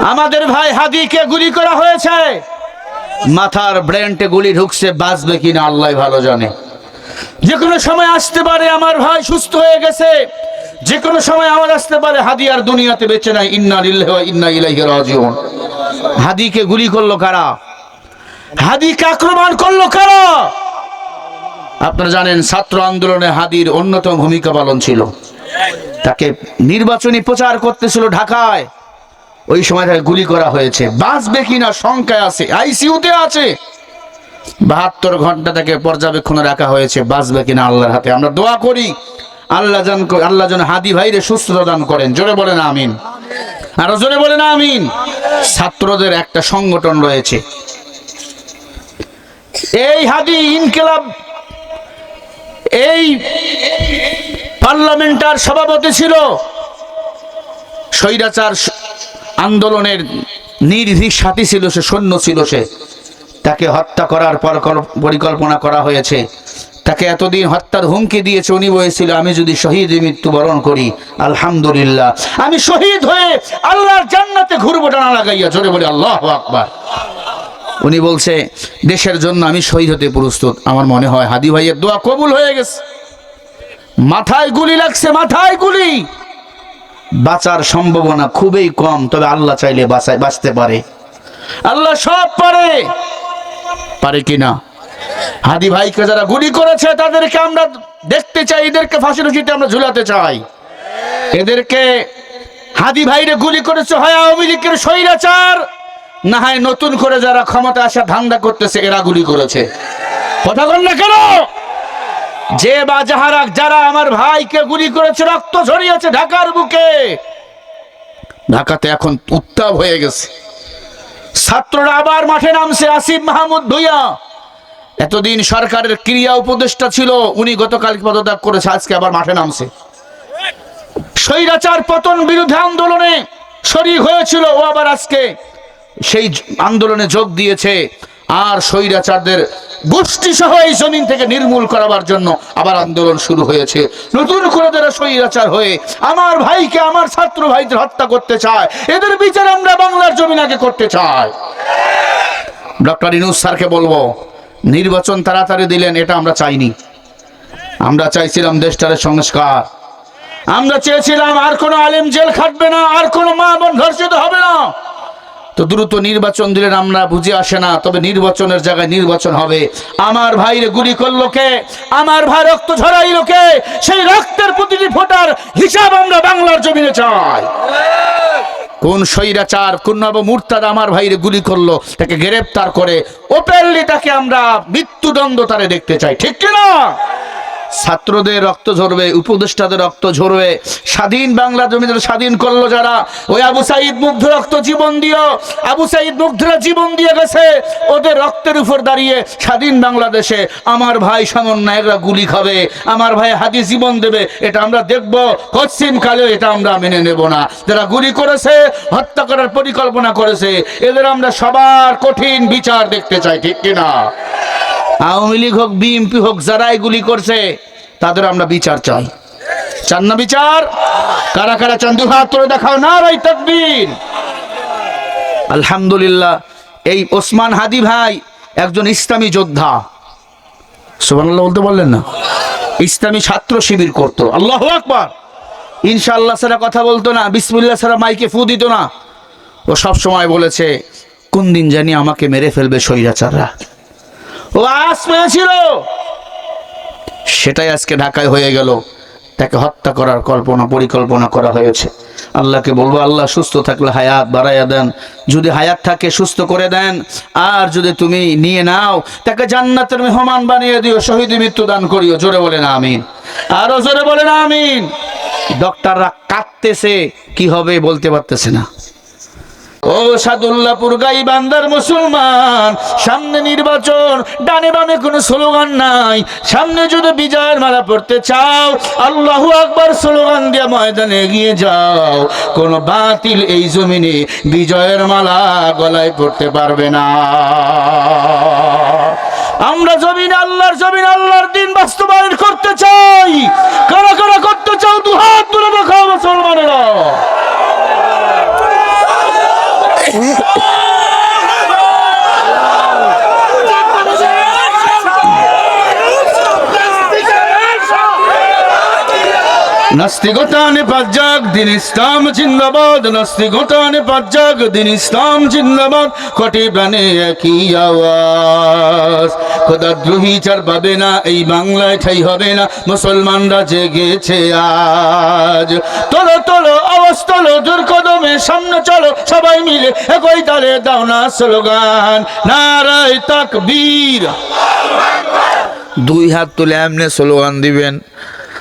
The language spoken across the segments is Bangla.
আমাদের ভাই হাদিকে গুলি করা হয়েছে। মাথার ব্রেনটে গুলি ঢুকছে বাঁচবে কিনা আল্লাহ ভালো জানে। যে কোনো সময় আসতে পারে আমার ভাই সুস্থ হয়ে গেছে। যে কোনো সময় আমার আসতে পারে হাদি আর দুনিয়াতে বেঁচে নাই। ইন্না ইন্না ইলাইহি রাজিউন। হাদিকে গুলি করল কারা? হাদিকে আক্রমণ করল কারা? আপনারা জানেন ছাত্র আন্দোলনে হাদির অন্যতম ভূমিকা পালন ছিল। তাকে নির্বাচনী প্রচার করতেছিল ঢাকায়। ওই সময় তাকে গুলি করা হয়েছে। বাঁচবে কিনা শঙ্কায় আছে। আইসিইউতে আছে। বাহাত্তর ঘণ্টা তাকে পর্যবেক্ষণে রাখা হয়েছে। বাঁচবে কিনা আল্লাহর হাতে। আমরা দোয়া করি। আল্লাহ জান আল্লাহ যেন হাদি ভাইরে সুস্থতা দান করেন। জোরে বলেন আমিন। আরও জোরে বলেন আমিন। ছাত্রদের একটা সংগঠন রয়েছে। এই হাদি ইনকিলাব, এই পার্লামেন্টার সভাপতি ছিল। স্বৈরাচার আন্দোলনের নির্ভীক সাথী ছিল সে, সৈন্য ছিল সে। তাকে হত্যা করার পর পরিকল্পনা করা হয়েছে। তাকে এতদিন হত্যার হুমকি দিয়েছে, উনি বলেছিল, আমি যদি শহীদ মৃত্যুবরণ করি, আলহামদুলিল্লাহ। আমি শহীদ হয়ে আল্লাহর জান্নাতে ঘুরবো, ডানা লাগাইয়া, জোরে বলে, আল্লাহ আকবার। উনি বলছে, দেশের জন্য আমি শহীদ হতে প্রস্তুত। আমার মনে হয়, হাদি ভাইয়ের দোয়া কবুল হয়ে গেছে। মাথায় গুলি লাগছে, মাথায় গুলি! বাঁচার সম্ভাবনা খুবই কম, তবে আল্লাহ চাইলে বাঁচায়, বাঁচতে পারে। আল্লাহ সব পারে। পারে কিনা হাদি ভাইকে যারা গুলি করেছে, তাদেরকে আমরা দেখতে চাই, এদেরকে ফাঁসি রুচিতে আমরা ঝুলাতে চাই। এদেরকে হাদি ভাইরে গুলি করেছে, হয় আওয়ামী লীগের স্বৈরাচার, না হয় নতুন করে যারা ক্ষমতা আসা ধান্দা করতেছে, এরা গুলি করেছে। কথা বল না কেন? যে বা যাহারা যারা আমার ভাইকে গুলি করেছে, রক্ত ঝরিয়েছে ঢাকার বুকে, ঢাকাতে এখন উত্তাপ হয়ে গেছে। ছাত্ররা আবার মাঠে নামছে, আসিফ মাহমুদ ভুইয়া। এতদিন সরকারের ক্রিয়া উপদেষ্টা ছিল, উনি গতকাল পদত্যাগ করেছে, আজকে আবার মাঠে নামছে। স্বৈরাচার পতন বিরুদ্ধে আন্দোলনে শরীর হয়েছিল, ও আবার আজকে সেই আন্দোলনে যোগ দিয়েছে। আর স্বৈরাচারদের গোষ্ঠী সহ এই জমিন থেকে নির্মূল করাবার জন্য আবার আন্দোলন শুরু হয়েছে। নতুন করে যারা স্বৈরাচার হয়ে আমার ভাইকে, আমার ছাত্র ভাইদের হত্যা করতে চায়, এদের বিচার আমরা বাংলার জমিন আগে করতে চাই। ডক্টর ইনুস স্যারকে বলব, নির্বাচন তাড়াতাড়ি দিলেন, এটা আমরা চাইনি। আমরা চাইছিলাম দেশটার সংস্কার। আমরা চেয়েছিলাম আর কোনো আলেম জেল খাটবে না, আর কোনো মা বোন ধর্ষিত হবে না। তো দ্রুত নির্বাচন দিলেন আমরা, বুঝে আসে না, তবে নির্বাচনের জায়গায় নির্বাচন হবে। আমার ভাইরে গুলি করল কে? আমার ভাই রক্ত ঝরাইলো কে? সেই রক্তের প্রতিটি ফোটার হিসাব আমরা বাংলার জমিনে চাই। কোন স্বৈরাচার, কোন মুরতাদ আমার ভাইরে গুলি করল, তাকে গ্রেপ্তার করে, ওপেনলি তাকে আমরা মৃত্যুদণ্ড তারে দেখতে চাই, ঠিক কিনা? ছাত্রদের রক্ত ঝরবে, উপদেষ্টাদের রক্ত ঝরবে। স্বাধীন বাংলা জমিদের স্বাধীন করল যারা। ওই আবু সাইদ মুগ্ধ রক্ত জীবন দিও আবু সাইদ মুগ্ধরা জীবন দিয়ে গেছে। ওদের রক্তের উপর দাঁড়িয়ে স্বাধীন বাংলাদেশে আমার ভাই সমন্বয়করা গুলি খাবে, আমার ভাই হাতি জীবন দেবে, এটা আমরা দেখব। কচ্ছিন কালে এটা আমরা মেনে নেব না। যারা গুলি করেছে, হত্যা করার পরিকল্পনা করেছে, এদের আমরা সবার কঠিন বিচার দেখতে চাই, ঠিক কিনা? আওয়ামী লীগ হোক, বিএনপি হোক যারা এগুলি করছে, তাদের আমরা বিচার চাই। চান না বিচার? কারা কারা চান? দু হাত তুলে দেখাও না রাই তকবীর। আলহামদুলিল্লাহ, এই ওসমান হাদি ভাই একজন ইসলামী যোদ্ধা। সুবহানাল্লাহ বলতে বললেন না? ইসলামী ছাত্র শিবির করতো। আল্লাহ আকবার। ইনশাআল্লাহ ছাড়া কথা বলতো না, বিসমিল্লাহ ছাড়া মাইকে ফু দিত না। ও সব সময় বলেছে, কোন দিন জানি আমাকে মেরে ফেলবে স্বৈরাচাররা। ও পেয়েছিল। সেটাই আজকে ঢাকায় হয়ে গেল। তাকে হত্যা করার কল্পনা, পরিকল্পনা করা হয়েছে। আল্লাহকে বলব, আল্লাহ সুস্থ থাকলে হায়াত বাড়াইয়া দেন। যদি হায়াত থাকে, সুস্থ করে দেন। আর যদি তুমি নিয়ে নাও, তাকে জান্নাতের মেহমান বানিয়ে দিও, শহীদ মৃত্যু দান করিও। জোরে না আমিন। আরও জোরে না আমিন। ডক্টররা কাঁদতেছে, কি হবে বলতে পারতেছে না। ও সাদুল্লাপুর গাই বান্দার মুসলমান, সামনে নির্বাচন, ডানে বামে কোনো স্লোগান নাই। সামনে যদি বিজয়ের মালা পড়তে চাও, আল্লাহু আকবার স্লোগান দিয়ে ময়দানে এগিয়ে যাও। কোন বাতিল এই জমিনে বিজয়ের মালা গলায় পড়তে পারবে না। আমরা জমিন আল্লাহর জমিন আল্লাহর দিন বাস্তবায়ন করতে চাই। কারা কারা করতে চাও দু হাত তুলে দেখাও মুসলমানেরা নাস্তিকতানে পাজ্জাক দিন ইসলাম জিন্দাবাদ নাস্তিকতানে পাজ্জাক দিন ইসলাম জিন্দাবাদ, কোটি প্রাণে একই আওয়াজ। খোদাদ্রোহী চার পাবে না, এই বাংলায় ঠাই হবে না, মুসলমানরা জেগেছে আজ। তোলো তোলো আওয়াজ, তোলো জোর কদমে, সামনে চলো, সবাই মিলে একই তালে দাও না স্লোগান। নারায় তাকবীর। দুই হাত তুলে এমনি স্লোগান দিবেন।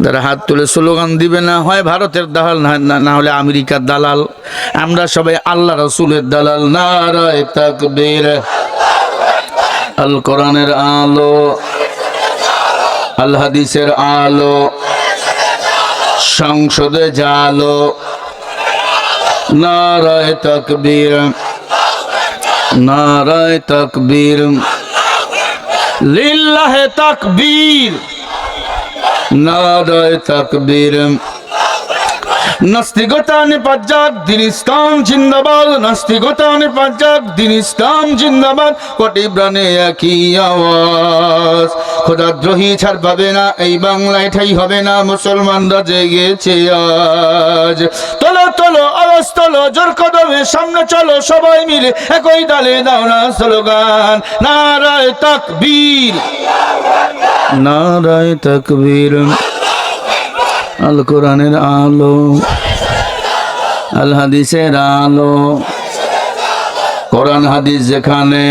যারা হাত তুলে স্লোগান দিবে না, হয় ভারতের দালাল, না- না- না হলে আমেরিকার দালাল। আমরা সবাই আল্লাহ রসুলের দালাল, নারায় তাকবীর। আল কোরআনের আলো, আল হাদিসের আলো, সংসদে জালো, নারায় তাকবীর নারায় তাকবীর। লিল্লাহে তাকবীর। নারায় তাকবীর। নাস্তিকতানে পাজ্জাক দিন ইসলাম জিন্দাবাদ। নাস্তিকতানে পাজ্জাক দিন ইসলাম জিন্দাবাদ। কোটি প্রাণে একই আওয়াজ। খোদাদ্রোহী ছাড় পাবে না, এই বাংলায় ঠাই হবে না, মুসলমানরা জেগেছে আজ। তলো তোলো তোলো জোর কদমে সামনে চলো সবাই মিলে। একই তালে দাও না স্লোগান, নারায় তাকবীর। নারায় তাকবীর, আল কোরআনের আলো, আল হাদিসের আলো। কোরআন হাদিস যেখানে,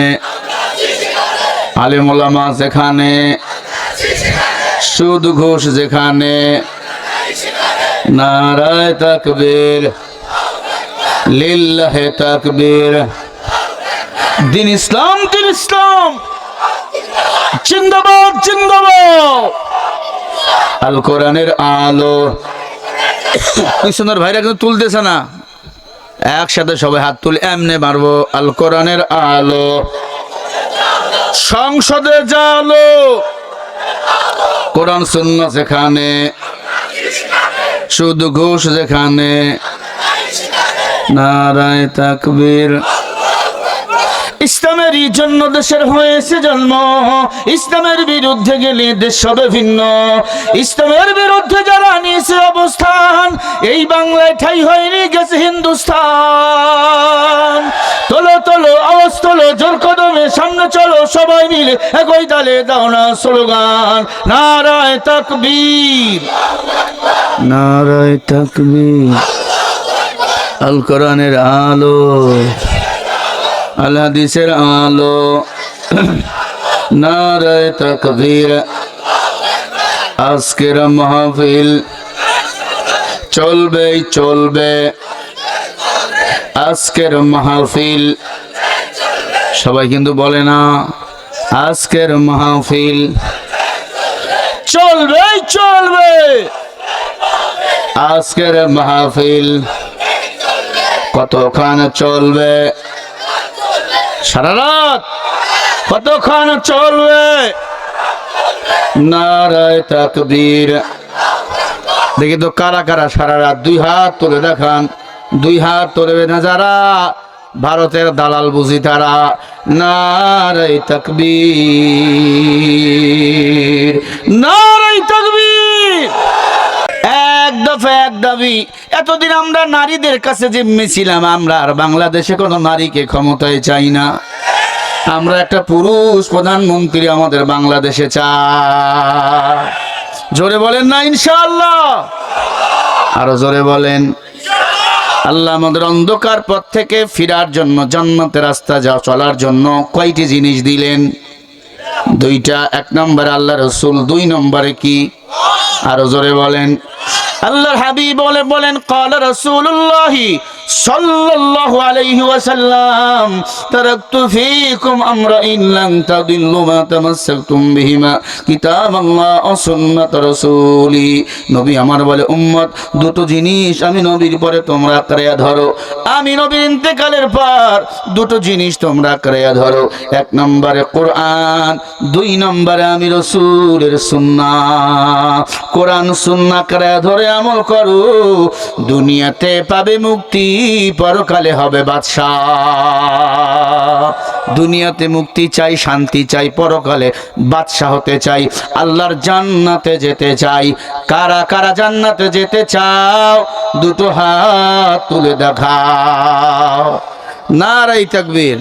আলেম ওলামা যেখানে, সুদ ঘোষ যেখানে, নারায় তাকবীর। লিল্লাহে তাকবীর। দিন ইসলাম দিন ইসলাম। জিন্দাবাদ জিন্দাবাদ। আল কোরআনের আলো। সুন্দর ভাইরা কিন্তু তুলতেছে না। একসাথে সবাই হাত তুলে এমনে মারবো আল কোরআনের আলো। সংসদে জালো কোরআন শূন্য যেখানে শুধু ঘোষ যেখানে। নারায় তাকবীর। ইসলামেরই জন্য দেশের হয়েছে জন্ম। ইসলামের বিরুদ্ধে গেলে দেশ ভিন্ন। ইসলামের বিরুদ্ধে যারা নিয়েছে অবস্থান, এই বাংলায় ঠাই হয়নি গেছে হিন্দুস্তান। তোলো তোলো, আওয়াজ তোলো, জোর কদমে সামনে চলো, সবাই মিলে একই তালে দাও না স্লোগান। নারায় তাকবীর। নারায় তাকবীর। আল কোরআনের আলো আল হাদিসের আলো, নারায় তাকবীর, আজকের মাহফিল চলবে চলবে। আজকের মাহফিল, সবাই কিন্তু বলে না, আজকের মাহফিল চলবে চলবে। আজকের মাহফিল কতক্ষণ চলবে? সারা রাত কতক্ষণ চলবে? নারায় তাকবীর। দেখি তো কারা কারা সারা রাত দুই হাত তুলে দেখান, দুই হাত তুলবে না যারা? ভারতের দালাল বুঝি তারা? নারায় তাকবীর। নারায় তাকবীর। এক দফা, এক দাবি। এতদিন আমরা নারীদের কাছে জিম্মি ছিলাম, আমরা আর বাংলাদেশে কোনো নারীকে ক্ষমতায় চাই না। আমরা একটা পুরুষ প্রধানমন্ত্রী আমাদের বাংলাদেশে চাই। জোরে বলেন না, ইনশাআল্লাহ। আরও জোরে বলেন। আল্লাহ আমাদের অন্ধকার পথ থেকে ফিরার জন্য, জান্নাতের রাস্তা যা চলার জন্য কয়টি জিনিস দিলেন? দুইটা, এক নম্বরে আল্লাহ রসুল, দুই নম্বরে কি? আরও জোরে বলেন। আল্লাহর হাবিব বলে বলেন কল রসুল্লাহি সাল্লাল্লাহু আলাইহি ওয়াসাল্লাম বলে দুটো জিনিস আমি নবীর পরে তোমরা আঁকড়ে ধরো। আমি নবীর ইন্তেকালের পর দুটো জিনিস তোমরা আঁকড়ে ধরো। এক নম্বরে কোরআন, দুই নম্বরে আমি রসুলের সুন্না। কোরআন, সুন্না আঁকড়ে ধরে আমল করো। দুনিয়াতে পাবে মুক্তি পরকালে হবে বাদশাহ। দুনিয়াতে মুক্তি চাই, শান্তি চাই, পরকালে বাদশাহ হতে চাই। আল্লাহর জান্নাতে যেতে চাই। কারা কারা জান্নাতে যেতে চাও, দুটো হাত তুলে দেখাও। নারাই তাকবীর।